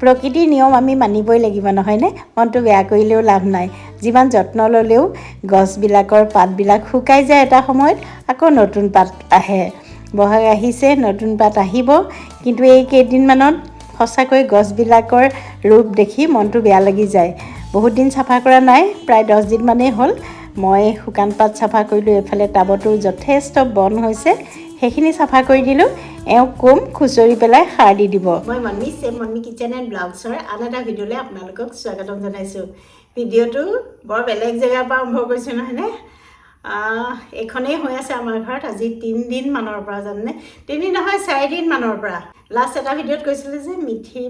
প্ৰকৃতিৰ নিয়ম আমি মানিবই লাগিব নহয়নে? মনটো বেয়া কৰিলেও লাভ নাই। যিমান যত্ন ল'লেও গছবিলাকৰ পাতবিলাক শুকাই যায় এটা সময়ত আকৌ নতুন পাত আহে। বহাগ আহিছে নতুন পাত আহিব। কিন্তু এই কেইদিনমানত সঁচাকৈ গছবিলাকৰ ৰূপ দেখি মনটো বেয়া লাগি যায়। বহুত দিন চাফা কৰা নাই প্ৰায় দহ দিনমানেই হ'ল। মই শুকান পাত চাফা কৰিলোঁ এইফালে টাবতো যথেষ্ট বন হৈছে। সেইখিনি চাফা কৰি দিলোঁ। এওঁক ক'ম খুচৰি পেলাই সাৰ দি দিব। মই মন্মি চেম মন্মি কিচেন এণ্ড ব্লগছৰ আন এটা ভিডিঅ'লৈ আপোনালোকক স্বাগতম জনাইছোঁ। ভিডিঅ'টো বৰ বেলেগ জেগাৰ পৰা আৰম্ভ কৰিছোঁ নহয়নে? এইখনেই হৈ আছে আমাৰ ঘৰত আজি তিনিদিন মানৰ পৰা জানেনে? তিনিদিন নহয় চাৰিদিন মানৰ পৰা। লাষ্ট এটা ভিডিঅ'ত কৈছিলোঁ যে মিঠি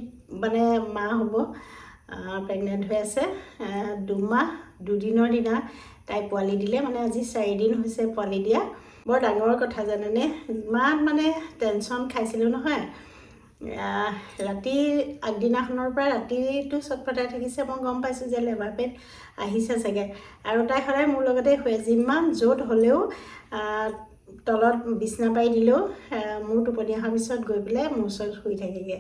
মানে মা হ'ব প্ৰেগনেণ্ট হৈ আছে দুমাহ দুদিনৰ দিনা তাই পোৱালি দিলে মানে আজি চাৰিদিন হৈছে পোৱালি দিয়া। বৰ ডাঙৰ কথা জানেনে? ইমান মানে টেনশ্যন খাইছিলোঁ নহয়। ৰাতি আগদিনাখনৰ পৰা ৰাতিটো চটফটাই থাকিছে মই গম পাইছোঁ যে লেবাৰ পেইন আহিছে চাগে। আৰু তাই সদায় মোৰ লগতে শুৱে যিমান য'ত হ'লেও তলত বিচনা পাৰি দিলেও মোৰ টোপনি অহাৰ পিছত গৈ পেলাই মোৰ ওচৰত শুই থাকেগৈ।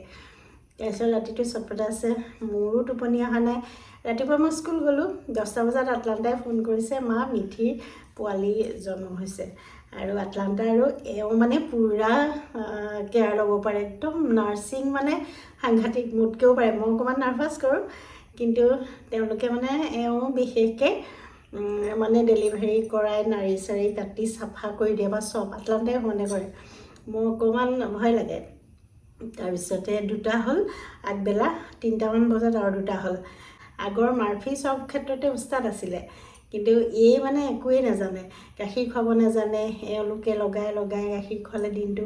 তাৰপিছত ৰাতিটো চটফটাই আছে মোৰো টোপনি অহা নাই। ৰাতিপুৱা মই স্কুল গ'লোঁ দহটা বজাত আটলাণ্টাই ফোন কৰিছে মা মিঠিৰ পোৱালি জন্ম হৈছে। আৰু আটলাণ্টা আৰু এওঁ মানে পূৰা কেয়াৰ ল'ব পাৰে। একদম নাৰ্ছিং মানে সাংঘাতিক মোতকৈও পাৰে। মই অকণমান নাৰ্ভাছ কৰোঁ কিন্তু তেওঁলোকে মানে এওঁ বিশেষকৈ মানে ডেলিভাৰী কৰাই নাৰী চাৰী কাটি চাফা কৰি দিয়ে বা চব আটলাণ্টাই সমানে কৰে? মোৰ অকণমান ভয় লাগে। তাৰপিছতে দুটা হ'ল আগবেলা তিনিটামান বজাত আৰু দুটা হ'ল। আগৰ মাৰ্ফি চব ক্ষেত্ৰতে উস্তাদ আছিলে। কিন্তু এই মানে একোৱেই নাজানে। গাখীৰ খুৱাব নাজানে এওঁলোকে লগাই লগাই গাখীৰ খুৱালে দিনটো।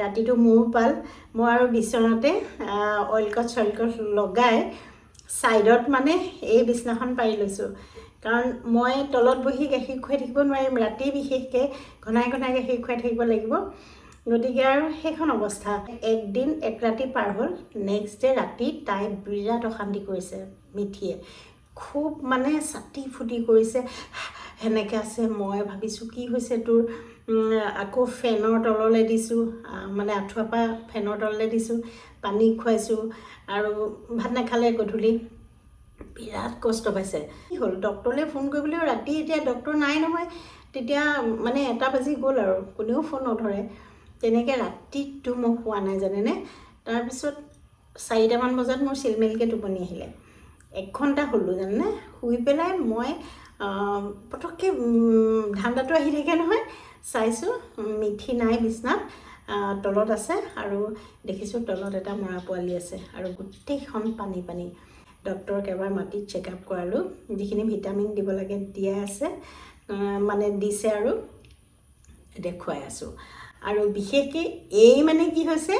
ৰাতিটো মোৰ পাল মই আৰু বিচনাতে অইলকট চইলকট লগাই ছাইডত মানে এই বিচনাখন পাৰি লৈছোঁ। কাৰণ মই তলত বহি গাখীৰ খুৱাই থাকিব নোৱাৰিম ৰাতি বিশেষকৈ ঘনাই ঘনাই গাখীৰ খুৱাই থাকিব লাগিব। গতিকে আৰু সেইখন অৱস্থা। একদিন এক ৰাতি পাৰ হ'ল নেক্সট ডে ৰাতি তাই বিৰাট অশান্তি কৰিছে মিঠিয়ে। খুব মানে চাটি ফুটি কৰিছে। সেনেকৈ আছে মই ভাবিছোঁ কি হৈছে তোৰ? আকৌ ফেনৰ তললৈ দিছোঁ মানে আঁঠুৱাৰ পৰা ফেনৰ তললৈ দিছোঁ পানী খুৱাইছোঁ আৰু ভাত নাখালে গধূলি। বিৰাট কষ্ট পাইছে। কি হ'ল? ডক্টৰলৈ ফোন কৰিবলৈও ৰাতি এতিয়া ডক্টৰ নাই নহয় তেতিয়া মানে এটা বাজি গ'ল আৰু কোনেও ফোন নধৰে। তেনেকৈ ৰাতিটো মই শুৱা নাই জানেনে? তাৰপিছত চাৰিটামান বজাত মোৰ চিলমিলকৈ টোপনি আহিলে। এক ঘণ্টা শুলোঁ জানেনে? শুই পেলাই মই পটককৈ ধান্দাটো আহি থাকে নহয়। চাইছোঁ, মিঠি নাই বিচনাত তলত আছে আৰু দেখিছোঁ তলত এটা মৰা পোৱালি আছে আৰু গোটেইখন পানী পানী। ডক্টৰক এবাৰ মাতিত চেকআপ কৰালোঁ। যিখিনি ভিটামিন দিব লাগে দিয়াই আছে মানে দিছে আৰু দেখুৱাই আছোঁ। আৰু বিশেষকৈ এই মানে কি হৈছে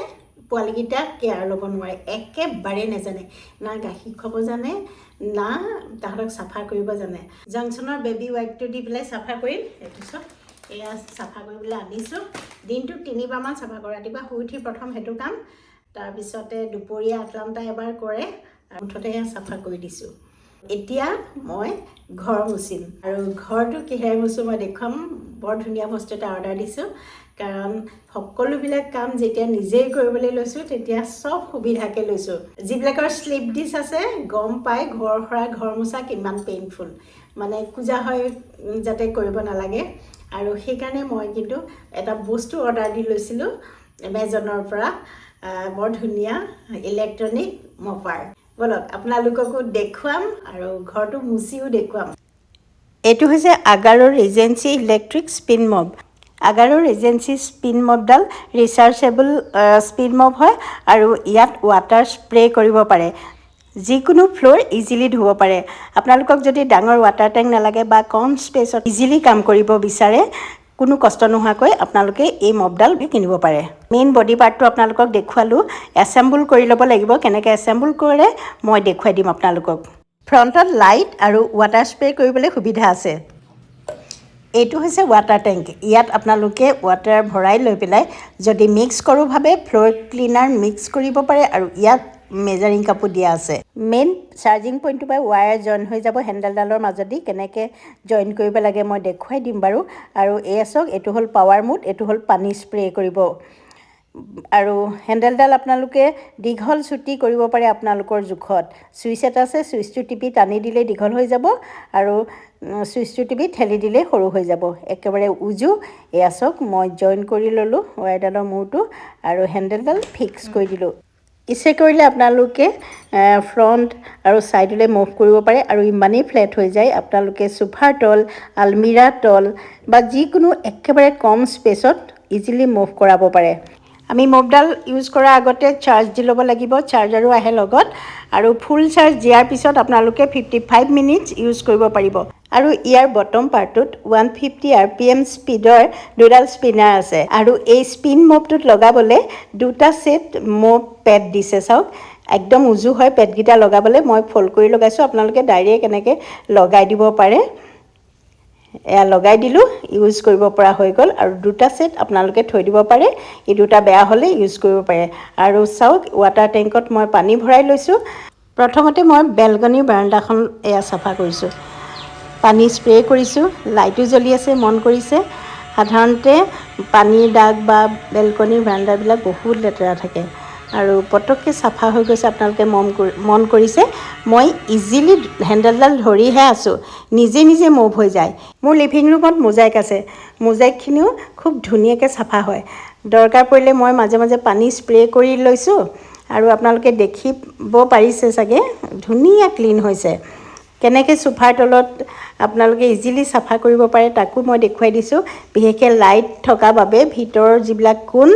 পোৱালিকেইটাক কেয়াৰ ল'ব নোৱাৰে। একেবাৰে নাজানে। না গাখীৰ খুৱাব জানে না তাহাঁতক চাফা কৰিব জানে। জংচনৰ বেবী ৱাইপটো দি পেলাই চাফা কৰিম। তাৰপিছত এয়া চাফা কৰিবলৈ আনিছোঁ। দিনটোত তিনিবাৰমান চাফা কৰোঁ। ৰাতিপুৱা শুই উঠি প্ৰথম সেইটো কাম তাৰপিছতে দুপৰীয়া আটলাণ্টা এবাৰ কৰে আৰু মুঠতে এয়া চাফা কৰি দিছোঁ। এতিয়া মই ঘৰ মুচিম। আৰু ঘৰটো কিহেৰে মুচোঁ মই দেখুৱাম বৰ ধুনীয়া বস্তু এটা অৰ্ডাৰ দিছোঁ। কাৰণ সকলোবিলাক কাম যেতিয়া নিজেই কৰিবলৈ লৈছোঁ তেতিয়া চব সুবিধাকৈ লৈছোঁ। যিবিলাকৰ শ্লিপ ডিছ আছে গম পাই ঘৰ সৰা ঘৰ মোচা কিমান পেইনফুল মানে খোজা হয় যাতে কৰিব নালাগে। আৰু সেইকাৰণে মই কিন্তু এটা বস্তু অৰ্ডাৰ দি লৈছিলোঁ এমেজনৰ পৰা বৰ ধুনীয়া ইলেক্ট্ৰনিক মপাৰ ব'লক আপোনালোককো দেখুৱাম আৰু ঘৰটো মুচিও দেখুৱাম। এইটো হৈছে Agaro Regency electric spin mop Agaro Regency spin মবডাল rechargeable spin mop হয় আৰু ইয়াত ৱাটাৰ স্প্ৰে কৰিব পাৰে। যিকোনো ফ্ল'ৰ ইজিলি ধুব পাৰে। আপোনালোকক যদি ডাঙৰ ৱাটাৰ টেংক নালাগে বা কম স্পেচত ইজিলি কাম কৰিব বিচাৰে কোনো কষ্ট নোহোৱাকৈ আপোনালোকে এই মবডাল কিনিব পাৰে। মেইন বডি পাৰ্টটো আপোনালোকক দেখুৱালোঁ। এছেম্বল কৰি ল'ব লাগিব। কেনেকৈ এছেম্বল কৰে মই দেখুৱাই দিম আপোনালোকক। ফ্ৰণ্টত লাইট আৰু ৱাটাৰ স্প্ৰে কৰিবলৈ সুবিধা আছে। এইটো হৈছে ৱাটাৰ টেংক ইয়াত আপোনালোকে ৱাটাৰ ভৰাই লৈ পেলাই যদি মিক্স কৰোঁ ভাবে ফ্ল'ৰ ক্লিনাৰ মিক্স কৰিব পাৰে আৰু ইয়াত মেজাৰিং কাপো দিয়া আছে। মেইন চাৰ্জিং পইণ্টটোৰ পৰা ৱায়াৰ জইন হৈ যাব হেণ্ডেলডালৰ মাজেদি কেনেকৈ জইন কৰিব লাগে মই দেখুৱাই দিম বাৰু। আৰু এয়া চাওক এইটো হ'ল পাৱাৰ মুড এইটো হ'ল পানী স্প্ৰে কৰিব। আৰু হেণ্ডেলডাল আপোনালোকে দীঘল চুটি কৰিব পাৰে আপোনালোকৰ জোখত। চুইচ এটা আছে চুইচটো টিপি টানি দিলেই দীঘল হৈ যাব। আৰু চুইচটো টিপি ঠেলি দিলেই সৰু হৈ যাব। একেবাৰে উজু এয়া চাওক মই জইন কৰি ল'লোঁ ৱায়াৰডালৰ মূৰটো আৰু হেণ্ডেলডাল ফিক্স কৰি দিলোঁ। ইচ্ছে কৰিলে আপোনালোকে ফ্ৰণ্ট আৰু ছাইডলৈ মুভ কৰিব পাৰে আৰু ইমানেই ফ্লেট হৈ যায়। আপোনালোকে চোফাৰ তল আলমিৰা তল বা যিকোনো একেবাৰে কম স্পেচত ইজিলি মুভ কৰাব পাৰে। আমি মুভডাল ইউজ কৰাৰ আগতে চাৰ্জ দি ল'ব লাগিব চাৰ্জাৰো আহে লগত। আৰু ফুল চাৰ্জ দিয়াৰ পিছত আপোনালোকে ফিফটি ফাইভ মিনিটছ ইউজ কৰিব পাৰিব। আৰু ইয়াৰ bottom পাৰ্টটোত one fifty R P M স্পীডৰ দুডাল স্পিনাৰ আছে। আৰু এই স্পিন মপটোত লগাবলৈ দুটা ছেট মপ পেড দিছে চাওক। একদম উজু হয় পেডকেইটা লগাবলৈ মই ফ'ল্ড কৰি লগাইছোঁ। আপোনালোকে ডাইৰেক্ট এনেকৈ লগাই দিব পাৰে। এয়া লগাই দিলোঁ ইউজ কৰিব পৰা হৈ গ'ল আৰু দুটা ছেট আপোনালোকে থৈ দিব পাৰে। এই দুটা বেয়া হ'লে ইউজ কৰিব পাৰে। আৰু চাওক ৱাটাৰ টেংকত মই পানী ভৰাই লৈছোঁ। প্ৰথমতে মই বেলকনিৰ বাৰাণ্ডাখন এয়া চাফা কৰিছোঁ। পানী স্প্ৰে' কৰিছোঁ লাইটো জ্বলি আছে মন কৰিছে। সাধাৰণতে পানীৰ দাগ বা বেলকনিৰ বাৰাণ্ডাবিলাক বহুত লেতেৰা থাকে। আৰু পটককৈ চাফা হৈ গৈছে আপোনালোকে মন কৰি মন কৰিছে। মই ইজিলি হেণ্ডেলডাল ধৰিহে আছোঁ। নিজে নিজে মুভ হৈ যায়। মোৰ লিভিং ৰুমত মোজাইক আছে। মোজাইকখিনিও খুব ধুনীয়াকৈ চাফা হয়। দৰকাৰ পৰিলে মই মাজে মাজে পানী স্প্ৰে' কৰি লৈছোঁ আৰু আপোনালোকে দেখিব পাৰিছে চাগে ধুনীয়া ক্লিন হৈছে। কেনেকৈ চোফাৰ তলত আপোনালোকে ইজিলি চাফা কৰিব পাৰে তাকো মই দেখুৱাই দিছোঁ। বিশেষকৈ লাইট থকা বাবে ভিতৰৰ যিবিলাক কোণ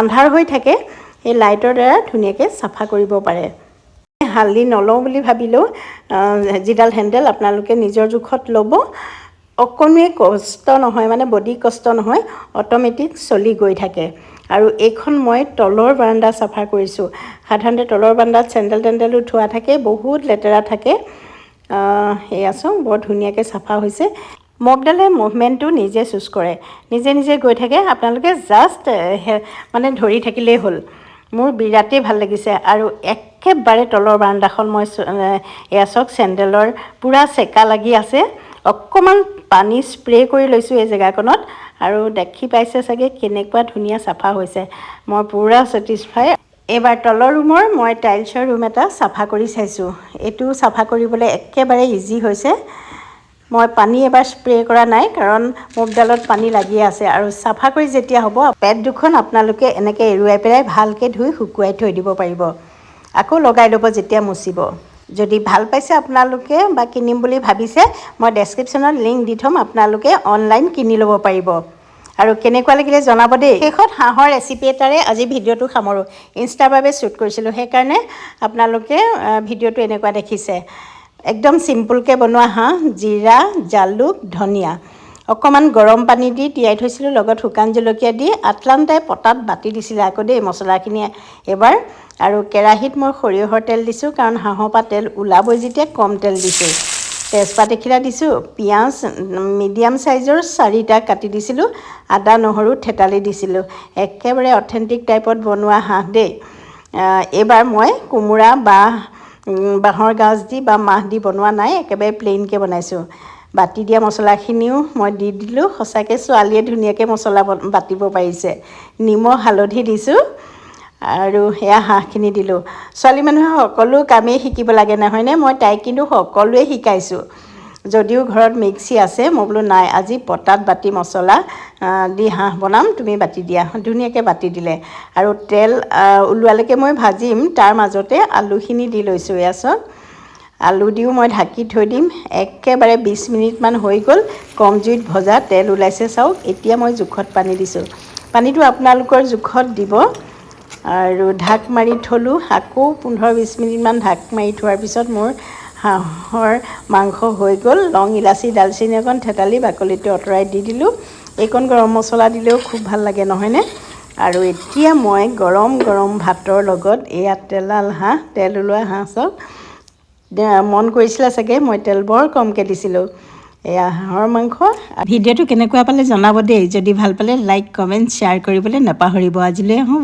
আন্ধাৰ হৈ থাকে সেই লাইটৰ দ্বাৰা ধুনীয়াকৈ চাফা কৰিব পাৰে। হালধি নলওঁ বুলি ভাবিলেও যিডাল হেণ্ডেল আপোনালোকে নিজৰ জোখত ল'ব অকণোৱে কষ্ট নহয় মানে বডি কষ্ট নহয় অট'মেটিক চলি গৈ থাকে। আৰু এইখন মই তলৰ বাৰাণ্ডা চাফা কৰিছোঁ। সাধাৰণতে তলৰ বাৰাণ্ডাত চেণ্ডেল টেণ্ডেলো থোৱা থাকে বহুত লেতেৰা থাকে। সেয়া চাওঁ বৰ ধুনীয়াকৈ চাফা হৈছে। মগডালে মুভমেণ্টটো নিজে চুজ কৰে। নিজে নিজে গৈ থাকে। আপোনালোকে জাষ্ট মানে ধৰি থাকিলেই হ'ল। মোৰ বিৰাটেই ভাল লাগিছে আৰু একেবাৰে তলৰ বাৰাণ্ডাখন মই এয়া চাওক চেণ্ডেলৰ পূৰা চেকা লাগি আছে। অকণমান পানী স্প্ৰে' কৰি লৈছোঁ এই জেগাকণত আৰু দেখি পাইছে চাগে কেনেকুৱা ধুনীয়া চাফা হৈছে। মই পূৰা ছেটিছফাই এইবাৰ তলৰ ৰুমৰ মই টাইলছৰ ৰুম এটা চাফা কৰি চাইছোঁ। এইটো চাফা কৰিবলৈ একেবাৰে ইজি হৈছে। মই পানী এবাৰ স্প্ৰে' কৰা নাই কাৰণ মুখডালত পানী লাগি আছে আৰু চাফা কৰি যেতিয়া হ'ব পেড দুখন আপোনালোকে এনেকৈ এৰুৱাই পেলাই ভালকৈ ধুই শুকুৱাই থৈ দিব পাৰিব। আকৌ লগাই ল'ব যেতিয়া মুচিব। যদি ভাল পাইছে আপোনালোকে বা কিনিম বুলি ভাবিছে মই ডেছক্ৰিপশ্যনত লিংক দি থ'ম আপোনালোকে অনলাইন কিনি ল'ব পাৰিব। আৰু কেনেকুৱা লাগিলে জনাব দেই। শেষত হাঁহৰ ৰেচিপি এটাৰে আজি ভিডিঅ'টো সামৰোঁ। ইনষ্টাৰ বাবে শ্বুট কৰিছিলোঁ সেইকাৰণে আপোনালোকে ভিডিঅ'টো এনেকুৱা দেখিছে। একদম চিম্পুলকৈ বনোৱা হাঁহ জিৰা জালুক ধনিয়া। অকণমান গৰম পানী দি তিয়াই থৈছিলোঁ লগত শুকান জলকীয়া দি আটলাণ্টাই পতাত বাতি দিছিলে আকৌ দেই মছলাখিনি এবাৰ আৰু কেৰাহীত মই সৰিয়হৰ তেল দিছোঁ কাৰণ হাঁহৰ পৰা তেল ওলাবই যেতিয়া কম তেল দিছোঁ। তেজপাত এখিলা দিছোঁ পিঁয়াজ মিডিয়াম চাইজৰ চাৰিটা কাটি দিছিলোঁ আদা নহৰু থেতালি দিছিলোঁ। একেবাৰে অথেণ্টিক টাইপত বনোৱা হাঁহ দেই। এইবাৰ মই কোমোৰা বা বাঁহৰ গাজ দি বা মাহ দি বনোৱা নাই একেবাৰে প্লেইনকৈ বনাইছোঁ। বাতি দিয়া মছলাখিনিও মই দি দিলোঁ সঁচাকৈ ছোৱালীয়ে ধুনীয়াকৈ মছলা বাতিব পাৰিছে। নিমখ হালধি দিছোঁ আৰু সেয়া হাঁহখিনি দিলোঁ। ছোৱালী মানুহে সকলো কামেই শিকিব লাগে নহয়নে? মই তাইক কিন্তু সকলোৱে শিকাইছোঁ। যদিও ঘৰত মিক্সি আছে মই বোলো নাই আজি পতাত বাতি মছলা দি হাঁহ বনাম তুমি বাতি দিয়া। ধুনীয়াকৈ বাতি দিলে। আৰু তেল ওলোৱালৈকে মই ভাজিম তাৰ মাজতে আলুখিনি দি লৈছোঁ চাওক আলু দিও মই ঢাকি থৈ দিম। একেবাৰে বিছ মিনিটমান হৈ গ'ল কম জুইত ভজা তেল ওলাইছে চাওক এতিয়া মই জোখত পানী দিছোঁ। পানীটো আপোনালোকৰ জোখত দিব। আৰু ঢাক মাৰি থ'লোঁ আকৌ পোন্ধৰ বিছ মিনিটমান ঢাক মাৰি থোৱাৰ পিছত মোৰ হাঁহৰ মাংস হৈ গ'ল। লং ইলাচি ডালচেনি অকণ থেতালি বাকলিটো আঁতৰাই দি দিলোঁ। এইকণ গৰম মছলা দিলেও খুব ভাল লাগে নহয়নে? আৰু এতিয়া মই গৰম গৰম ভাতৰ লগত এয়া তেলাল হাঁহ তেল ওলোৱা হাঁহ চাওক মন কৰিছিলে চাগে? মই তেল বৰ কমকৈ দিছিলোঁ। এয়া হাঁহৰ মাংস। ভিডিঅ'টো কেনেকুৱা পালে জনাব দেই। যদি ভাল পালে লাইক কমেণ্ট শ্বেয়াৰ কৰিবলৈ নাপাহৰিব। আজিলৈ আহোঁ।